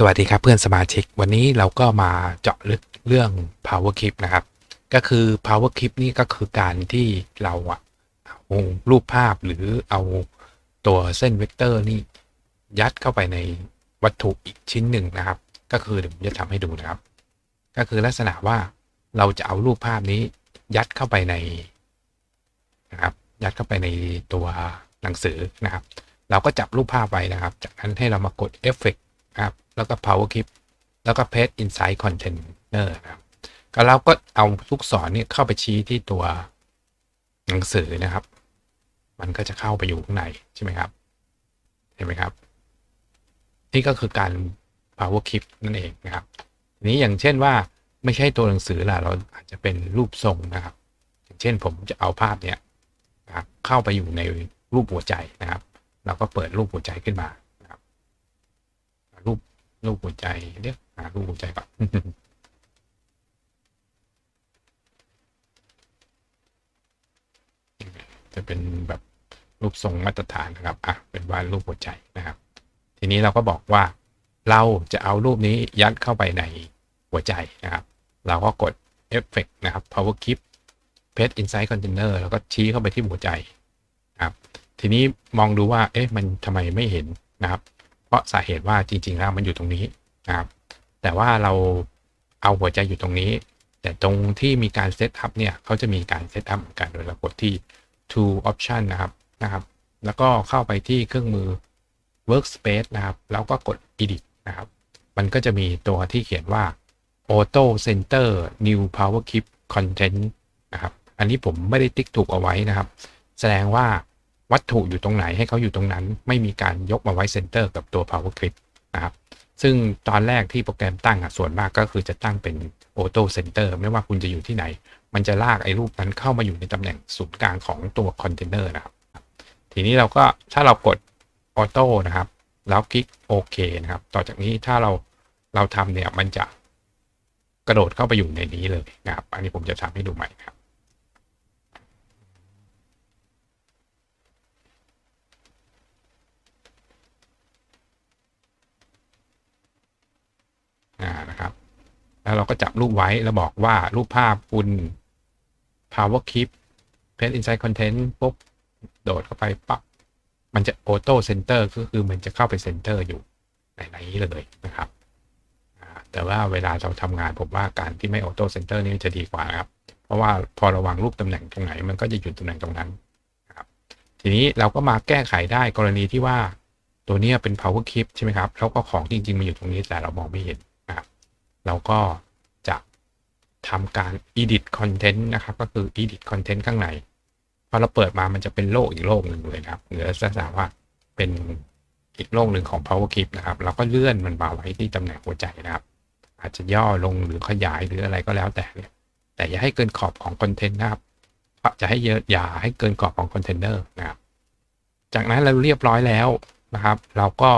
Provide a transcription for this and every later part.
สวัสดีครับเพื่อนสมาชิกวันนี้เราก็มาเจาะลึกเรื่อง power clip นะครับ ก็คือ power clip นี่ก็คือการที่เราอะเอารูปภาพหรือเอาตัวเส้นเวกเตอร์นี่ยัดเข้าไปในวัตถุอีกชิ้นหนึ่งนะครับ ก็คือเดี๋ยวผมจะทำให้ดูนะครับ ก็คือลักษณะว่าเราจะเอารูปภาพนี้ยัดเข้าไปในนะครับ ยัดเข้าไปในตัวหนังสือนะครับ เราก็จับรูปภาพไว้นะครับ จากนั้นให้เรามากดเอฟเฟกนะครับ แล้วก็ power clip แล้วก็ paste inside container นะครับก็เราก็เอาลูกศรเนี่ยเข้าไปชี้ที่ตัวหนังสือนะครับ มันก็จะเข้าไปอยู่ข้างในใช่ไหมครับ เห็นไหมครับ นี่ก็คือการ power clip นั่นเองนะครับทีนี้อย่างเช่นว่าไม่ใช่ตัวหนังสือล่ะเราอาจจะเป็นรูปทรงนะครับ อย่างเช่นผมจะเอาภาพเนี้ยเข้าไปอยู่ในรูปหัวใจนะครับ เราก็เปิดรูปหัวใจขึ้นมา รูปหัวใจเดี๋ยวหารูปหัวใจก่อนจะเป็นแบบรูปทรงมาตรฐานนะครับ อะ เป็นวาดรูปหัวใจนะครับ ทีนี้เราก็บอกว่า เราจะเอารูปนี้ยัดเข้าไปในหัวใจนะครับ เราก็กด Effect นะครับ Power Clip Paste Inside Container แล้วก็ชี้เข้าไปที่หัวใจนะครับ ทีนี้มองดูว่า เอ๊ะ มันทำไมไม่เห็นนะครับ เพราะสาเหตุว่าจริง ๆ แล้วมันอยู่ตรงนี้นะครับ แต่ว่าเราเอาหัวใจอยู่ตรงนี้ แต่ตรงที่มีการเซตอัพเนี่ยเขาจะมีการเซตอัพกันโดยเรากดที่ tool option นะครับนะครับ แล้วก็เข้าไปที่เครื่องมือ workspace นะครับ แล้วก็กด edit นะครับ มันก็จะมีตัวที่เขียนว่า auto center new power clip content นะครับ อันนี้ผมไม่ได้ติ๊กถูกเอาไว้นะครับ แสดงว่า วัตถุอยู่ตรงไหนให้เขาอยู่ตรงนั้น ไม่มีการยกมาไว้เซนเตอร์กับตัว power clip นะครับซึ่งตอนแรกที่โปรแกรมตั้งอะส่วนมากก็คือจะตั้งเป็น auto center ไม่ว่าคุณจะอยู่ที่ไหน มันจะลากไอ้รูปนั้นเข้ามาอยู่ในตำแหน่งศูนย์กลางของตัวคอนเทนเนอร์นะครับ ทีนี้เราก็ถ้าเรากดออโต้นะครับ แล้วคลิกโอเคนะครับ ต่อจากนี้ถ้าเราเราทำเนี่ยมันจะกระโดดเข้าไปอยู่ในนี้เลยนะครับ อันนี้ผมจะทำให้ดูใหม่ครับ อ่านะครับ แล้วเราก็จับรูปไว้แล้วบอกว่ารูปภาพคุณ power clip paste inside content ปุ๊บโดดเข้าไปปั๊บมันจะ auto center ก็คือมันจะเข้าไป center อยู่ในนี้เลยนะครับแต่ว่าเวลาเราทำงานผมว่าการที่ไม่ auto center นี่จะดีกว่านะครับ เพราะว่าพอระวางรูปตำแหน่งตรงไหน มันก็จะอยู่ตำแหน่งตรงนั้นนะครับ ทีนี้เราก็มาแก้ไขได้กรณีที่ว่าตัวนี้เป็น power clip ใช่ไหมครับ แล้วก็ของจริง ๆ มันอยู่ตรงนี้แต่เรามองไม่เห็น เราก็จะทำการ edit content นะครับ ก็คือ edit content ข้างในพอเราเปิดมามันจะเป็นโลกอีกโลกหนึ่งเลยนะครับเหนือลักษณะว่าเป็นอีกโลกหนึ่งของ power clip นะครับ เราก็เลื่อนมันมาไว้ที่ตำแหน่งหัวใจนะครับ อาจจะย่อลงหรือขยายหรืออะไรก็แล้วแต่เนี่ยแต่อย่าให้เกินขอบของคอนเทนต์นะครับจะให้เยอะอย่าให้เกินขอบของคอนเทนเนอร์นะครับ จากนั้นเราเรียบร้อยแล้วนะครับ เราก็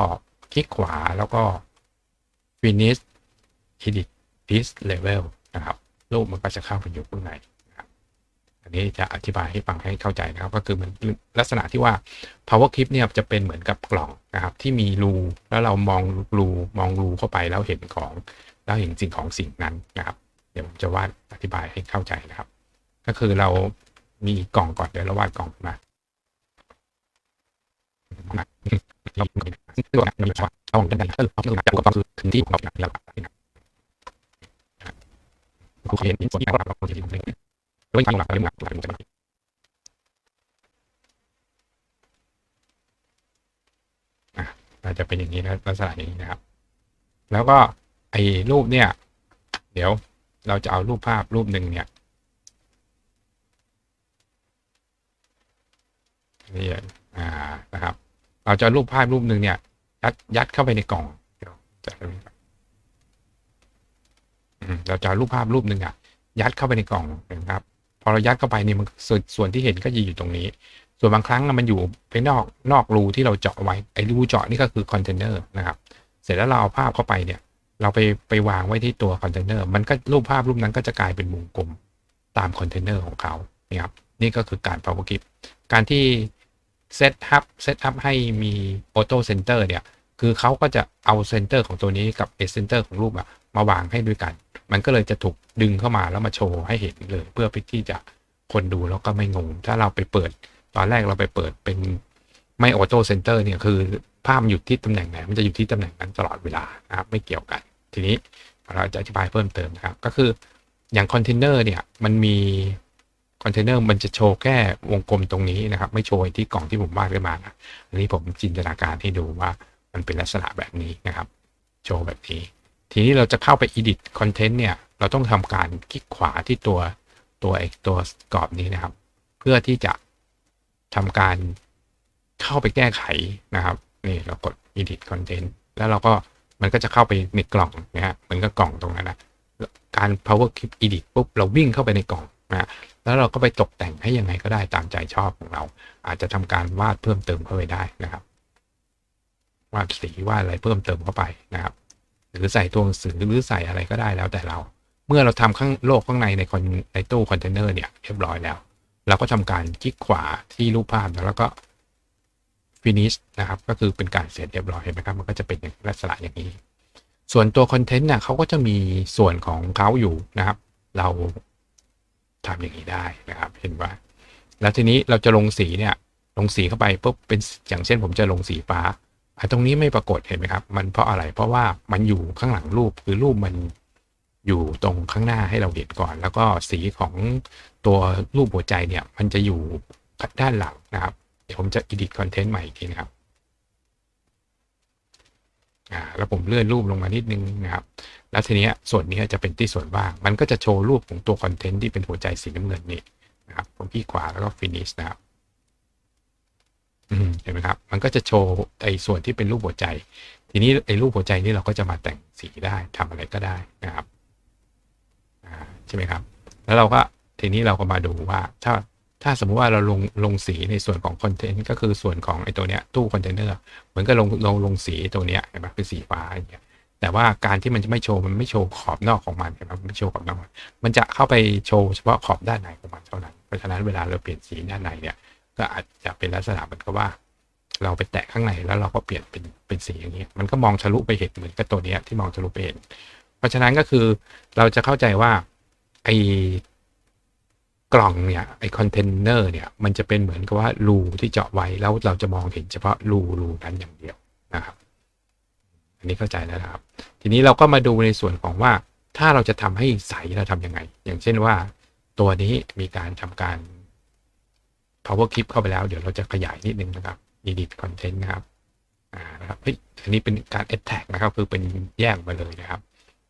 คลิกขวาแล้วก็ finish edit this level นะครับรูปมันก็จะเข้าไปอยู่ข้างในอันนี้จะอธิบายให้ฟังให้เข้าใจนะครับ ก็คือมันลักษณะที่ว่า power clip เนี่ยจะเป็นเหมือนกับกล่องนะครับ ที่มีรูแล้วเรามองรูมองรูเข้าไปแล้วเห็นของแล้วเห็นสิ่งของสิ่งนั้นนะครับ เดี๋ยวผมจะวาดอธิบายให้เข้าใจนะครับ ก็คือเรามีกล่องก่อนเดี๋ยวเราวาดกล่องมาเราตัวนี้เราเอาของกันก็เอาจากกล่องคือถึงที่ของเราแล้ว กูเห็นส่วนที่เราเราเห็นหนึ่งด้วยการหลักเรื่องหลักหลักจะมาอะอาจจะเป็นอย่างนี้นะลักษณะอย่างนี้นะครับ แล้วก็ไอ้รูปเนี่ย เดี๋ยวเราจะเอารูปภาพรูปหนึ่งเนี่ยนี่อ่านะครับ เราจะรูปภาพรูปหนึ่งเนี่ยยัดยัดเข้าไปในกล่องเดี๋ยวจะอืม เราจะรูปภาพรูปหนึ่งอะ ยัดเข้าไปในกล่องนะครับพอเรายัดเข้าไปนี่มันส่วนส่วนที่เห็นก็จะอยู่ตรงนี้ ส่วนบางครั้งอะมันอยู่ไปนอกนอกรูที่เราเจาะไว้ไอ้รูเจาะนี่ก็คือคอนเทนเนอร์นะครับ เสร็จแล้วเราเอาภาพเข้าไปเนี่ย เราไปไปวางไว้ที่ตัวคอนเทนเนอร์มันก็รูปภาพรูปนั้นก็จะกลายเป็นวงกลมตามคอนเทนเนอร์ของเขานะครับนี่ก็คือการ power clip การที่เซตอัพเซตอัพให้มี auto center เนี่ย คือเขาก็จะเอาเซนเตอร์ของตัวนี้กับเอเซนเตอร์ของรูปอะมาวางให้ด้วยกัน มันก็เลยจะถูกดึงเข้ามาแล้วมาโชว์ให้เห็นเลย เพื่อที่จะคนดูแล้วก็ไม่งง ถ้าเราไปเปิด ตอนแรกเราไปเปิดเป็นไม่ออโต้เซนเตอร์เนี่ยคือภาพมันอยู่ที่ตำแหน่งไหนมันจะอยู่ที่ตำแหน่งนั้นตลอดเวลานะครับไม่เกี่ยวกัน ทีนี้เราจะอธิบายเพิ่มเติมนะครับ ก็คืออย่างคอนเทนเนอร์เนี่ยมันมีคอนเทนเนอร์มันจะโชว์แค่วงกลมตรงนี้นะครับ ไม่โชว์ที่กล่องที่ผมวาดขึ้นมานะอันนี้ผมจินตนาการให้ดูว่า มันเป็นลักษณะแบบนี้นะครับ โชว์แบบนี้ ทีนี้เราจะเข้าไป edit content เนี่ย เราต้องทำการคลิกขวาที่ตัวตัวตัวกรอบนี้นะครับ เพื่อที่จะทำการเข้าไปแก้ไขนะครับ นี่เรากด edit content แล้วเราก็มันก็จะเข้าไปในกล่องนะฮะเหมือนกับกล่องตรงนั้นนะการ power clip edit ปุ๊บเราวิ่งเข้าไปในกล่องนะแล้วเราก็ไปตกแต่งให้ยังไงก็ได้ตามใจชอบของเรา อาจจะทำการวาดเพิ่มเติมเข้าไปได้นะครับ วาดสีวาดอะไรเพิ่มเติมเข้าไปนะครับ หรือใส่ตัวหนังสือหรือใส่อะไรก็ได้แล้วแต่เรา เมื่อเราทำข้างโลกข้างในในคอนในตู้คอนเทนเนอร์เนี่ยเรียบร้อยแล้ว เราก็ทำการคลิกขวาที่รูปภาพแล้วก็ finish นะครับ ก็คือเป็นการเสร็จเรียบร้อยเห็นไหมครับ มันก็จะเป็นอย่างลักษณะอย่างนี้ ส่วนตัวคอนเทนต์เนี่ยเขาก็จะมีส่วนของเขาอยู่นะครับ เราทำอย่างนี้ได้นะครับ เห็นว่า แล้วทีนี้เราจะลงสีเนี่ย ลงสีเข้าไปปุ๊บเป็นอย่างเช่นผมจะลงสีฟ้า ตรงนี้ไม่ปรากฏเห็นไหมครับ มันเพราะอะไรเพราะว่ามันอยู่ข้างหลังรูปคือรูปมันอยู่ตรงข้างหน้าให้เราเห็นก่อน แล้วก็สีของตัวรูปหัวใจเนี่ย มันจะอยู่ด้านหลังนะครับ เดี๋ยวผมจะ edit content ใหม่อีกทีนะครับอ่าแล้วผมเลื่อนรูปลงมานิดนึงนะครับ แล้วทีนี้ส่วนนี้จะเป็นที่ส่วนว่าง มันก็จะโชว์รูปของตัวคอนเทนต์ที่เป็นหัวใจสีน้ำเงินนี่นะครับผมที่ขวาแล้วก็ finish นะครับ เห็นไหมครับ มันก็จะโชว์ไอ้ส่วนที่เป็นรูปหัวใจ ทีนี้ไอ้รูปหัวใจนี่เราก็จะมาแต่งสีได้ทำอะไรก็ได้นะครับใช่ไหมครับ แล้วเราก็ทีนี้เราก็มาดูว่าถ้าถ้าสมมุติว่าเราลงลงสีในส่วนของคอนเทนต์ก็คือส่วนของไอ้ตัวเนี้ยตู้คอนเทนเนอร์เหมือนกับลงลงลงสีตัวเนี้ยเห็นไหมเป็นสีฟ้าอย่างเงี้ยแต่ว่าการที่มันจะไม่โชว์มันไม่โชว์ขอบนอกของมันเห็นไหมมันไม่โชว์ขอบนอกมันมันจะเข้าไปโชว์เฉพาะขอบด้านในของมันเท่านั้นเพราะฉะนั้นเวลาเราเปลี่ยนสีด้านในเนี่ย ก็อาจจะเป็นลักษณะเหมือนกับว่า เราไปแตะข้างในแล้วเราก็เปลี่ยนเป็นเป็นสีอย่างนี้มันก็มองทะลุไปเห็นเหมือนกับตัวนี้ที่มองทะลุไปเห็น เพราะฉะนั้นก็คือเราจะเข้าใจว่าไอกล่องเนี่ยไอคอนเทนเนอร์เนี่ยมันจะเป็นเหมือนกับว่ารูที่เจาะไว้แล้วเราจะมองเห็นเฉพาะรูรูนั้นอย่างเดียวนะครับ อันนี้เข้าใจแล้วนะครับ ทีนี้เราก็มาดูในส่วนของว่าถ้าเราจะทำให้ใสเราทำยังไง อย่างเช่นว่า ตัวนี้มีการทำการ power clip เข้าไปแล้ว เดี๋ยวเราจะขยายนิดนึงนะครับ edit content นะครับอ่านะครับเฮ้ยอันนี้เป็นการ attack นะครับ คือเป็นแยกมาเลยนะครับ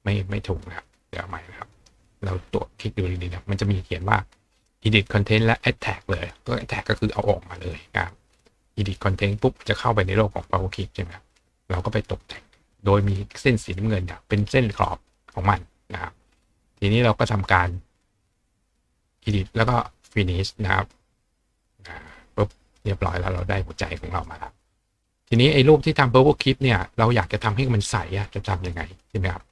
ไม่ไม่ถูกนะครับ เดี๋ยวใหม่นะครับ เราตรวจคลิกดูดีๆนะมันจะมีเขียนว่า edit content และ attack เลย ก็ attack ก็คือเอาออกมาเลยนะครับ edit content ปุ๊บจะเข้าไปในโลกของ power clip ใช่ไหมครับเราก็ไปตกแต่งโดยมีเส้นสีน้ำเงินเนี่ยเป็นเส้นขอบของมันนะครับ ทีนี้เราก็ทำการ edit แล้วก็ finish นะครับ เรียบร้อยแล้วเราได้หัวใจของเรามาแล้วทีนี้ไอ้รูปที่ทำ power clip เนี่ยเราอยากจะทำให้มันใสอะจะทำยังไงใช่ไหมครับ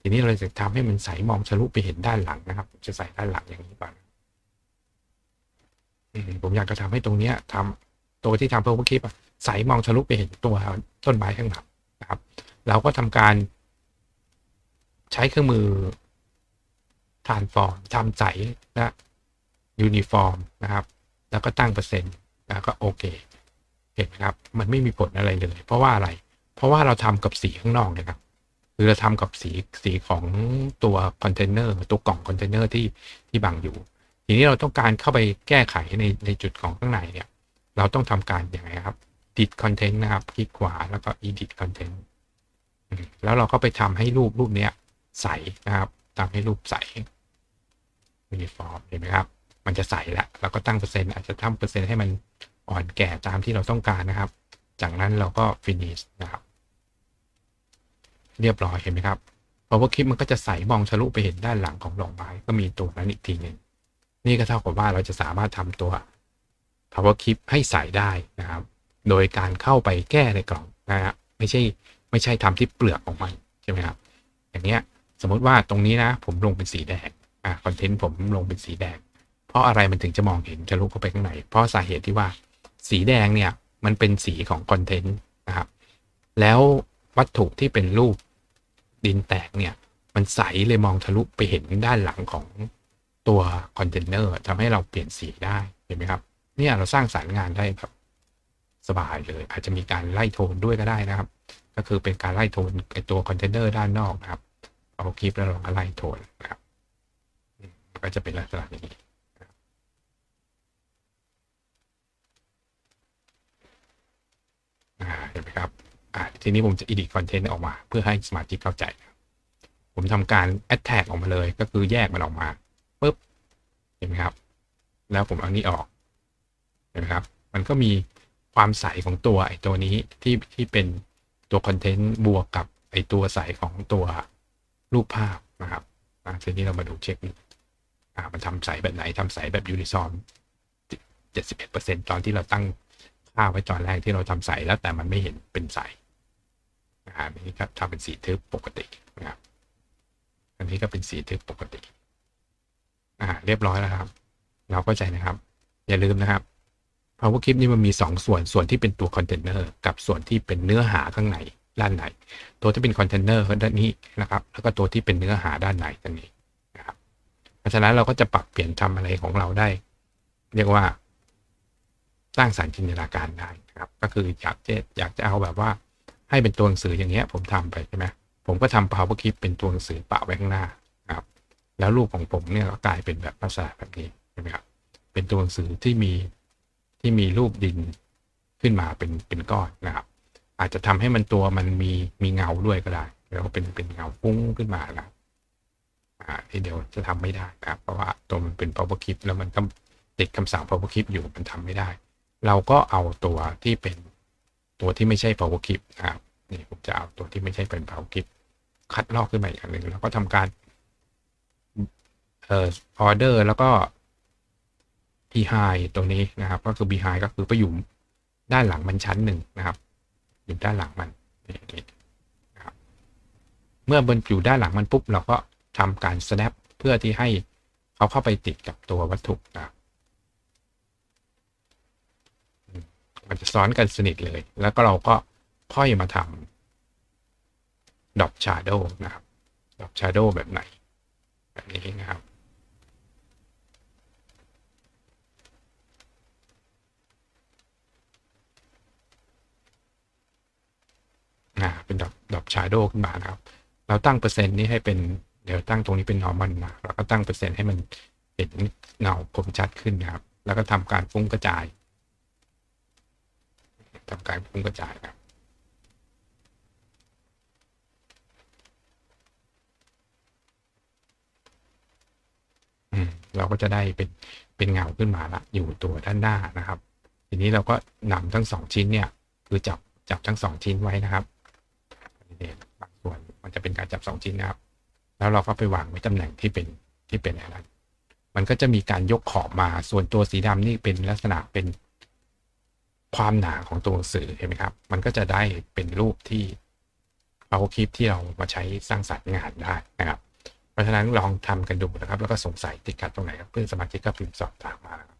ทีนี้เราจะทำให้มันใสมองทะลุไปเห็นด้านหลังนะครับจะใส่ด้านหลังอย่างนี้ก่อนผมอยากจะทำให้ตรงเนี้ยทำตัวที่ทำเพิ่มคลิปอะใสมองทะลุไปเห็นตัวต้นไม้ข้างหลังนะครับ เราก็ทำการ ใช้เครื่องมือทานฟอร์มทำใสและยูนิฟอร์มนะครับ แล้วก็ตั้งเปอร์เซ็นต์ ก็โอเค เห็นไหมครับ มันไม่มีผลอะไรเลย เพราะว่าอะไร เพราะว่าเราทำกับสีข้างนอกนะครับ คือเราทำกับสีสีของตัวคอนเทนเนอร์ตัวกล่องคอนเทนเนอร์ที่ที่บังอยู่ ทีนี้เราต้องการเข้าไปแก้ไขในในจุดของข้างในเนี่ย เราต้องทำการอย่างไรครับ edit content นะครับ คลิกขวาแล้วก็ edit content แล้วเราก็ไปทำให้รูปรูปเนี้ยใสนะครับทำให้รูปใส uniform เห็นไหมครับ มันจะใสแล้วเราก็ตั้งเปอร์เซ็นต์อาจจะตั้งเปอร์เซ็นต์ให้มัน อ่อนแก่ตามที่เราต้องการนะครับ จากนั้นเราก็ finish นะครับ เรียบร้อยเห็นไหมครับ power clip มันก็จะใสมองทะลุไปเห็นด้านหลังของดอกไม้ก็มีตัวนั้นอีกทีหนึ่งนี่ก็เท่ากับว่าเราจะสามารถทำตัว power clip ให้ใสได้นะครับ โดยการเข้าไปแก้ในกล่องนะฮะไม่ใช่ไม่ใช่ทำที่เปลือกของมันใช่ไหมครับ อย่างเงี้ยสมมติว่าตรงนี้นะ ผมลงเป็นสีแดงอ่าคอนเทนต์ผมลงเป็นสีแดง เพราะอะไรมันถึงจะมองเห็นทะลุเข้าไปข้างในเพราะสาเหตุที่ว่า สีแดงเนี่ยมันเป็นสีของคอนเทนต์นะครับ แล้ววัตถุที่เป็นรูปดินแตกเนี่ยมันใสเลยมองทะลุไปเห็นด้านหลังของตัวคอนเทนเนอร์ทำให้เราเปลี่ยนสีได้เห็นไหมครับเนี่ยเราสร้างสารรค์งานได้แบบสบายเลย อาจจะมีการไล่โทนด้วยก็ได้นะครับ ก็คือเป็นการไล่โทนไอตัวคอนเทนเนอร์ด้านนอกนะครับ เอาคลิปแล้วเราก็ไล่โทนนะครับก็จะเป็นลักษณะอย่างนี้นะครับอ่าเห็นไหมครับ อ่า ทีนี้ผมจะ edit content ออกมา เพื่อให้สมาชิกเข้าใจ ผมทำการ add tag ออกมาเลย ก็คือแยกมันออกมาปุ๊บเห็นไหมครับ แล้วผมเอานี้ออกเห็นไหมครับ มันก็มีความใสของตัวไอ้ตัวนี้ที่ที่เป็นตัวคอนเทนต์บวกกับไอ้ตัวใสของตัวรูปภาพนะครับทีนี้เรามาดูเช็คอ่ามันทำใสแบบไหนทำใสแบบยูนิซอมเจ็ดสิบเอ็ดเปอร์เซ็นตอนที่เราตั้งค่าไว้ตอนแรกที่เราทำใสแล้วแต่มันไม่เห็นเป็นใส นะครับอันนี้ครับทำเป็นสีทึบปกตินะครับ อันนี้ก็เป็นสีทึบปกติอ่าเรียบร้อยแล้วครับ เราเข้าใจนะครับ อย่าลืมนะครับ Power Clip นี่มันมี 2 ส่วนส่วนที่เป็นตัวคอนเทนเนอร์กับส่วนที่เป็นเนื้อหาข้างในด้านในตัวที่เป็นคอนเทนเนอร์ด้านนี้นะครับ แล้วก็ตัวที่เป็นเนื้อหาด้านในด้านนี้นะครับเพราะฉะนั้นเราก็จะปรับเปลี่ยนทำอะไรของเราได้ เรียกว่า สร้างสรรค์จินตนาการได้นะครับ ก็คืออยากจะอยากจะเอาแบบว่า ให้เป็นตัวหนังสืออย่างเงี้ยผมทำไปใช่ไหมผมก็ทำ Power Clip เป็นตัวหนังสือปะไว้ข้างหน้าครับแล้วรูปของผมเนี่ยก็กลายเป็นแบบภาษาแบบนี้ใช่ไหมครับเป็นตัวหนังสือที่มีที่มีรูปดินขึ้นมาเป็นเป็นก้อนนะครับอาจจะทำให้มันตัวมันมีมีเงาด้วยก็ได้ แล้วเป็นเป็นเงาฟุ้งขึ้นมานะอ่าที่เดี๋ยวจะทำไม่ได้นะครับ เพราะว่าตัวมันเป็น power clip แล้วมันก็ติดคำสั่ง power clip อยู่มันทำไม่ได้ เราก็เอาตัวที่เป็นตัวที่ไม่ใช่ power clip นะครับ นี่ผมจะเอาตัวที่ไม่ใช่เป็น power clip คัดลอกขึ้นมาอีกอันหนึ่งแล้วก็ทำการเอ่อออเดอร์แล้วก็ behind ตัวนี้นะครับ ก็คือ behind ก็คือไปอยู่ด้านหลังมันชั้นหนึ่งนะครับ อยู่ด้านหลังมันนี่นี่นะครับเมื่อบนอยู่ด้านหลังมันปุ๊บเราก็ทำการ snap เพื่อที่ให้เขาเข้าไปติดกับตัววัตถุนะครับมันจะซ้อนกันสนิทเลย แล้วก็เราก็ ค่อยมาทำ dot shadow นะครับ dot shadow แบบไหน แบบนี้นะครับอ่าเป็นดอกดอกชาโดขึ้นมานะครับ เราตั้งเปอร์เซ็นต์นี้ให้เป็น เดี๋ยวตั้งตรงนี้เป็น normal นะเราก็ตั้งเปอร์เซ็นต์ให้มันเห็นเงาคมชัดขึ้นนะครับ แล้วก็ทำการฟุ้งกระจายทำการฟุ้งกระจายนะครับ อืม เราก็จะได้เป็นเป็นเงาขึ้นมาละอยู่ตัวด้านหน้านะครับ ทีนี้เราก็นำทั้งสองชิ้นเนี่ยคือจับจับทั้งสองชิ้นไว้นะครับนี่บางส่วนมันจะเป็นการจับสองชิ้นนะครับ แล้วเราก็ไปวางไว้ตำแหน่งที่เป็นที่เป็นอะไรมันก็จะมีการยกขอบมาส่วนตัวสีดำนี่เป็นลักษณะเป็นความหนาของตัวสื่อเห็นไหมครับ มันก็จะได้เป็นรูปที่เอาคลิปที่เรามาใช้สร้างสรรค์งานได้นะครับ เพราะฉะนั้นลองทำกันดูนะครับ แล้วก็สงสัยติดขัดตรงไหนครับเพื่อนสมาชิกก็พิมพ์สอบถามมานะ